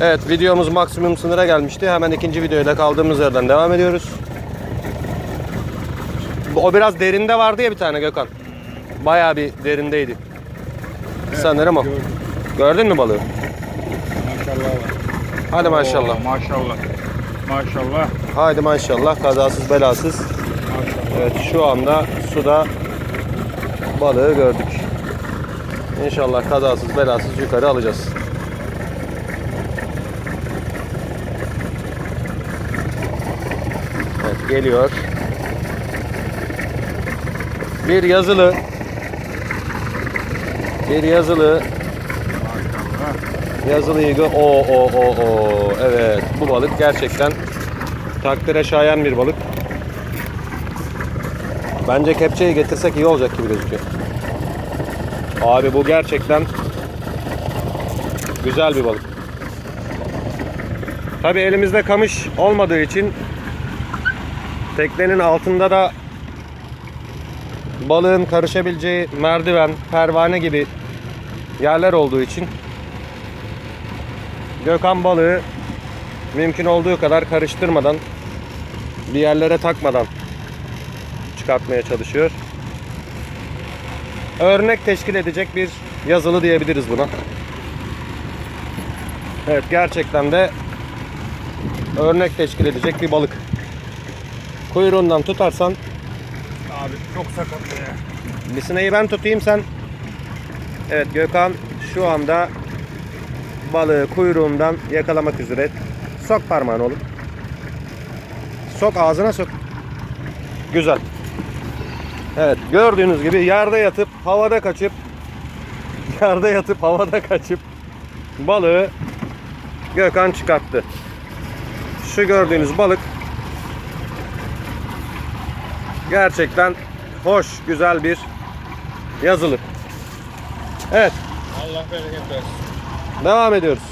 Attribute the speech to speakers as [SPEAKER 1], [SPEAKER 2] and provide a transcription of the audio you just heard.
[SPEAKER 1] Evet videomuz maksimum sınıra gelmişti. Hemen ikinci videoyla kaldığımız yerden devam ediyoruz. O biraz derinde vardı ya bir tane Gökhan. Bayağı bir derindeydi. Sanırım o.
[SPEAKER 2] Gördüm.
[SPEAKER 1] Gördün mü balığı?
[SPEAKER 2] Maşallah var.
[SPEAKER 1] Hadi maşallah.
[SPEAKER 2] Oo, maşallah. Maşallah.
[SPEAKER 1] Haydi maşallah kazasız belasız.
[SPEAKER 2] Maşallah.
[SPEAKER 1] Evet şu anda suda balığı gördük. İnşallah kazasız belasız yukarı alacağız. Geliyor. Bir yazılı. Bir yazılı.
[SPEAKER 2] Maşallah.
[SPEAKER 1] Yazılı yıgı. O o o o. Evet bu balık gerçekten takdire şayan bir balık. Bence kepçeyi getirsek iyi olacak gibi gözüküyor. Abi bu gerçekten güzel bir balık. Tabi elimizde kamış olmadığı için teknenin altında da balığın karışabileceği merdiven, pervane gibi yerler olduğu için Gökhan balığı mümkün olduğu kadar karıştırmadan bir yerlere takmadan çıkartmaya çalışıyor. Örnek teşkil edecek bir yazılı diyebiliriz buna. Evet gerçekten de örnek teşkil edecek bir balık. Kuyruğundan tutarsan
[SPEAKER 2] Abi çok sakat ya.
[SPEAKER 1] Misineyi ben tutayım sen. Evet Gökhan şu anda balığı kuyruğundan yakalamak üzere. Sok parmağını oğlum. Sok ağzına sok. Güzel. Evet gördüğünüz gibi yerde yatıp havada kaçıp yerde yatıp havada kaçıp balığı Gökhan çıkarttı. Şu gördüğünüz balık gerçekten hoş, güzel bir yazılı. Evet,
[SPEAKER 2] Allah bereket versin.
[SPEAKER 1] devam ediyoruz.